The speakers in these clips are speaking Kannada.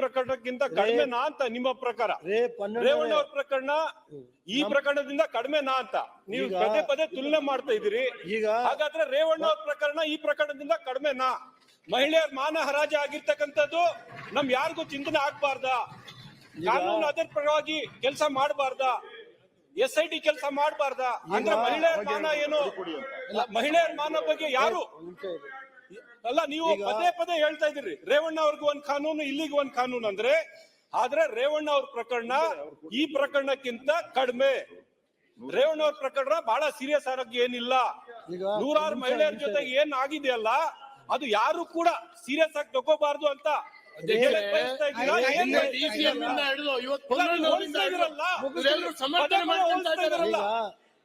ಪ್ರಕರಣಕ್ಕಿಂತ ಕಡಿಮೆನಾ ಅಂತ ನಿಮ್ಮ ಪ್ರಕಾರ? ರೇವಣ್ಣ ಅವ್ರ ಪ್ರಕರಣ ಈ ಪ್ರಕರಣದಿಂದ ಕಡಿಮೆನಾ ಅಂತ. ನೀವು ಈಗ- ಪದೇ ಪದೇ ತುಲನೆ ಮಾಡ್ತಾ ಇದ್ದೀರಿ. ಈಗ ಹಾಗಾದ್ರೆ ರೇವಣ್ಣ ಅವ್ರ ಪ್ರಕರಣ ಈ ಪ್ರಕರಣದಿಂದ ಕಡಿಮೆನಾ ಮಹಿಳೆಯರ ಮಾನ ಹರಾಜ ಆಗಿರ್ತಕ್ಕಂಥದ್ದು ನಮ್ ಯಾರಿಗೂ ಚಿಂತನೆ ಆಗ್ಬಾರ್ದ. ಕಾನೂನು ಅದರ ಪರವಾಗಿ ಕೆಲಸ ಮಾಡಬಾರ್ದ. ಎಸ್ ಐ ಟಿ ಕೆಲಸ ಮಾಡಬಾರ್ದ. ಅಂದ್ರೆ ಮಹಿಳೆಯರ ಮಾನ ಏನು? ಮಹಿಳೆಯರ ಮಾನ ಬಗ್ಗೆ ಯಾರು ನಿಮಿಷ ಇರಿ. ಅಲ್ಲ ನೀವು ಪದೇ ಪದೇ ಹೇಳ್ತಾ ಇದ್ದೀರಿ. ರೇವಣ್ಣ ಅವ್ರಿಗೆ ಒಂದ್ ಕಾನೂನು ಇಲ್ಲಿಗೆ ಒಂದ್ ಕಾನೂನು ಅಂದ್ರೆ ಆದ್ರೆ ರೇವಣ್ಣ ಅವ್ರ ಪ್ರಕರಣ ಈ ಪ್ರಕರಣಕ್ಕಿಂತ ಕಡಿಮೆ. ರೇವಣ್ಣ ಅವ್ರ ಪ್ರಕರಣ ಬಹಳ ಸೀರಿಯಸ್ ಆರೋಗ್ಯ ಏನಿಲ್ಲ. ನೂರಾರು ಮಹಿಳೆಯರ ಜೊತೆ ಜೊತೆಗೆ ಏನ್ ಆಗಿದೆಯಲ್ಲ ಅದು ಯಾರು ಕೂಡ ಸೀರಿಯಸ್ ಆಗಿ ತಗೋಬಾರ್ದು ಅಂತ ಹೋಲಿಸ್ತಾ.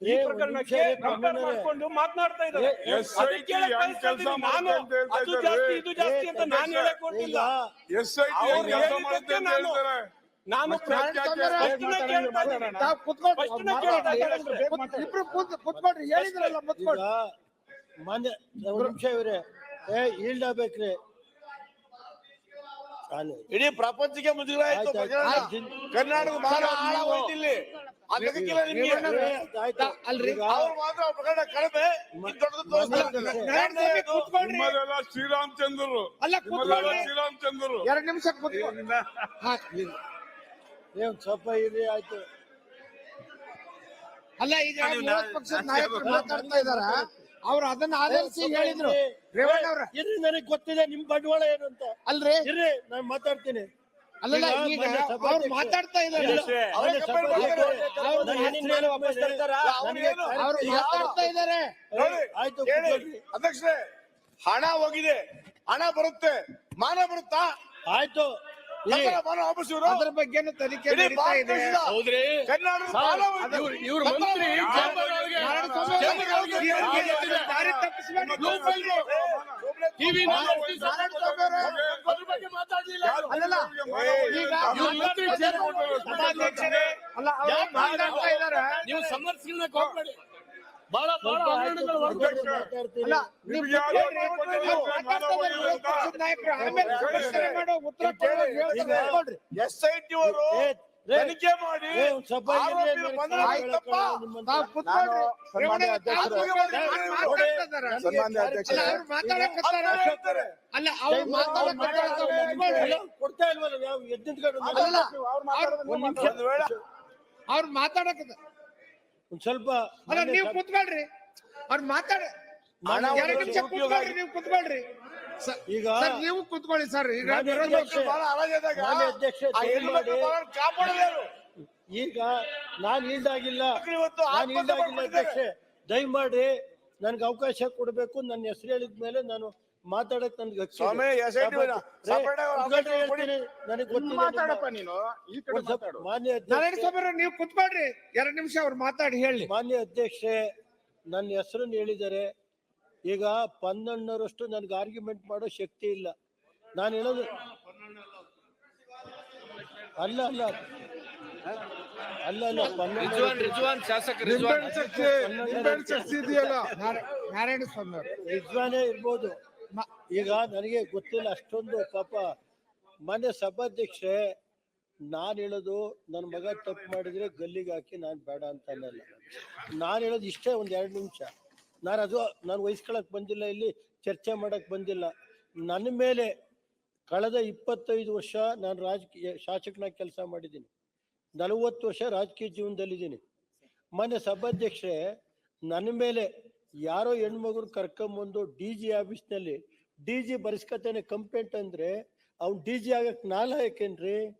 ಈ ಪ್ರಕರಣಕ್ಕೆ ಕಂಪೇರ್ ಮಾಡ್ಕೊಂಡು ಮಾತನಾಡ್ತಾ ಇದ್ದಾರೆ. ನಾನು ಅಂತ ಹೇಳ್ತಾ ಅದು ಜಾಸ್ತಿ ಇದು ಜಾಸ್ತಿ ಅಂತ ಏ, ನಾನು ಹೇಳಕ್ ಅವ್ರು ಹೇಳಿದ್ದಕ್ಕೆ ಅಂತ ನಾನು- ನಾನು ಇಬ್ರು ಕೂತ್- ಹೇಳಿದ್ರಲ್ಲ ಮುತ್ಕೊಳ್ರಿ ಮಾನ್ಯ ನಿಮಿಷ ಇವ್ರೆ. ಏ ಈಲ್ಡ್ ಆಗ್ಬೇಕ್ರಿ. ಇಡೀ ಪ್ರಪಂಚಕ್ಕೆ ಮುಜುಗರ ಆಯ್ತು. ಕರ್ನಾಟಕ ಬಹಳ ಆಳ ಹೋಯ್ತು ಇಲ್ಲಿ. ಅಲ್ರಿ. ಅವ್ರು ಮಾತ್ರ ಪ್ರಕರಣ ಕಡಿಮೆ ದೊಡ್ಡದು ಶ್ರೀರಾಮಚಂದ್ರರು. ಅಲ್ಲ ಶ್ರೀರಾಮಚಂದ್ರರು. ಎರಡ್ ನಿಮಿಷ ಸ್ವಲ್ಪ ಆಯ್ತು. ಅಲ್ಲ ಈಗ ಪಕ್ಷದ ನಾಯಕರು ಮಾತಾಡ್ತಾ ಇದಾರ? ಅವ್ರು ಅದನ್ನ ಆಧರಿಸಿ ಹೇಳಿದ್ರು. ರೇವಣ್ಣ ಅವ್ರ. ಇರ್ರಿ ನನಗ್ ಗೊತ್ತಿದೆ ನಿಮ್ ಬಂಡವಾಳ ಏನು ಅಂತ. ಅಲ್ರಿ? ಇರ್ರಿ ನಾನು ಮಾತಾಡ್ತೀನಿ. ಅಲ್ಲಲ್ಲ ಈಗ ಅವ್ರು ಮಾತಾಡ್ತಾ ಇದಾರೆ ಅಧ್ಯಕ್ಷರೇ ಹಣ ಹೋಗಿದೆ. ಹಣ ಬರುತ್ತೆ. ಮಾನ ಬರುತ್ತಾ? ಆಯ್ತು. ಅದ್ರ ಬಗ್ಗೆ ತನಿಖೆ ಇಡೀ ಟಿವಿ ಅದ್ರ ಬಗ್ಗೆ ಮಾತಾಡ್ಲಿಲ್ಲ. ನೀವು ಸಮರ್ಥಿಸ್ಕೊಳ್ಳಕ್ ಹೋಗ್ಬೇಡಿ ಬಹಳ ಬಹಳ. ಆಮೇಲೆ ಉತ್ತರ. ಎಸ್ ಐ ಟಿ ಅವರು ತನಿಖೆ ಮಾಡಿ. ಅಲ್ಲ, ಅವ್ರು ಅವ್ರು ಮಾತಾಡಕ ಒಂದ್ ಸ್ವಲ್ಪ ಅಲ್ಲ ನೀವು ಕೂತ್ಕೊಳ್ರಿ ಅವ್ರು ಮಾತಾಡ ನೀವು ಕೂತ್ಕೊಳ್ರಿ ಈಗ ಸರ್ ನೀವು ಕುತ್ಕೊಳ್ಳಿ ಸರ್ ಈಗ ಅಧ್ಯಕ್ಷ, ಬಹಳ ಅಧ್ಯಕ್ಷ, ಆ ದಯಮಾಡಿ- ಬಹಳ ಈಗ ನಾನ್ ಇವತ್ತು ಆತ್ಮಹತ್ಯೆ ಮಾಡ್ಕೊಂಡಿದ್ದಾರೆ. ಅಧ್ಯಕ್ಷೆ. ದಯಮಾಡಿ ನನ್ಗೆ ಅವಕಾಶ ಕೊಡಬೇಕು ನನ್ನ ಹೆಸರು ಹೇಳಿದ ಮೇಲೆ ನಾನು ಮಾತಾಡಕ್ ನನ್ಗೆ ಹಕ್ಕಿದೆ. ಸ್ವಾಮಿ, SIT ರೇ, separate ಅವ್ರ ಉದ್ಘಾಟನೆ ಅವಕಾಶ ಕೊಡಿ. ಹೇಳ್ತೀನಿ. ನನಗೆ ಗೊತ್ತಿದೆ ಮಾತಾಡಪ್ಪ ನೀನು ಈ ಕಡೆ ಒಂದ್ ಸ್ವಲ್ಪ ಮಾತಾಡು. ಮಾನ್ಯ ನಾರಾಯಣ ಅಧ್ಯಕ್ಷ ಸ್ವಾಮಿ ಅವ್ರೆ, ನೀವು ಕುತ್ಕೊಳ್ರಿ ಎರಡು ನಿಮಿಷ ಅವ್ರು ಮಾತಾಡಿ ಹೇಳಿ. ಮಾನ್ಯ ಅಧ್ಯಕ್ಷೆ ನನ್ನ ಹೆಸರನ್ನು ಹೇಳಿದ್ದಾರೆ. ಈಗ ಪನ್ನಣ್ಣರಷ್ಟು ನನ್ಗೆ ಆರ್ಗ್ಯುಮೆಂಟ್ ಮಾಡೋ ಶಕ್ತಿ ಇಲ್ಲ. ನಾನು ಹೇಳೋದು ಅಲ್ಲ ಅಲ್ಲ. ಅಲ್ಲ ಅಲ್ಲ ರಿಜ್ವಾನ್ ರಿಜ್ವಾನ್ ಶಾಸಕ ರಿಜ್ವಾನ್. ನಿಂಬೆಹಣ್ಣು ಚರ್ಚೆ ಇದೆಯಲ್ಲ? ನಾರ- ನಾರಾಯಣ ಸ್ವಾಮಿ ರಿಜ್ವಾನೇ ಇರ್ಬೋದು. ಈಗ ನನಗೆ ಗೊತ್ತಿಲ್ಲ ಅಷ್ಟೊಂದು ಪಾಪ ಮನೆ ಸಭಾಧ್ಯಕ್ಷೆ ನಾನು ಹೇಳೋದು ನನ್ನ ಮಗ ತಪ್ಪು ಮಾಡಿದ್ರೆ ಗಲ್ಲಿಗೆ ಹಾಕಿ ನಾನು ಬೇಡ ಅಂತ ಅನ್ನಲ್ಲ. ನಾನು ಹೇಳೋದು ಇಷ್ಟೇ ಒಂದು ಎರಡು ನಿಮಿಷ. ನಾನು ಅದು, ನಾನು ವಹಿಸ್ಕೊಳಕ್ ಬಂದಿಲ್ಲ ಇಲ್ಲಿ, ಚರ್ಚೆ ಮಾಡಕ್ ಬಂದಿಲ್ಲ. ನನ್ನ ಮೇಲೆ ಕಳೆದ ಇಪ್ಪತ್ತೈದು ವರ್ಷ ನಾನು ರಾಜಕೀಯ, ಶಾಸಕನಾಗಿ ಕೆಲಸ ಮಾಡಿದ್ದೀನಿ. ನಲವತ್ತು ವರ್ಷ ರಾಜಕೀಯ ಜೀವನದಲ್ಲಿದ್ದೀನಿ. ಮೊನ್ನೆ ಸಭಾಧ್ಯಕ್ಷರೇ ನನ್ನ ಮೇಲೆ ಯಾರೋ ಹೆಣ್ಮಗರು ಕರ್ಕೊಂಬಂದು ಡಿ ಜಿ ಆಫೀಸ್ನಲ್ಲಿ, ಡಿ ಜಿ ಬರ್ಸ್ಕತಾನೆ ಕಂಪ್ಲೇಂಟ್ ಅಂದ್ರೆ, ಅವ್ನು ಡಿ ಜಿ ಆಗಕ್ ನಾಲಾಯಕೇನ್ರಿ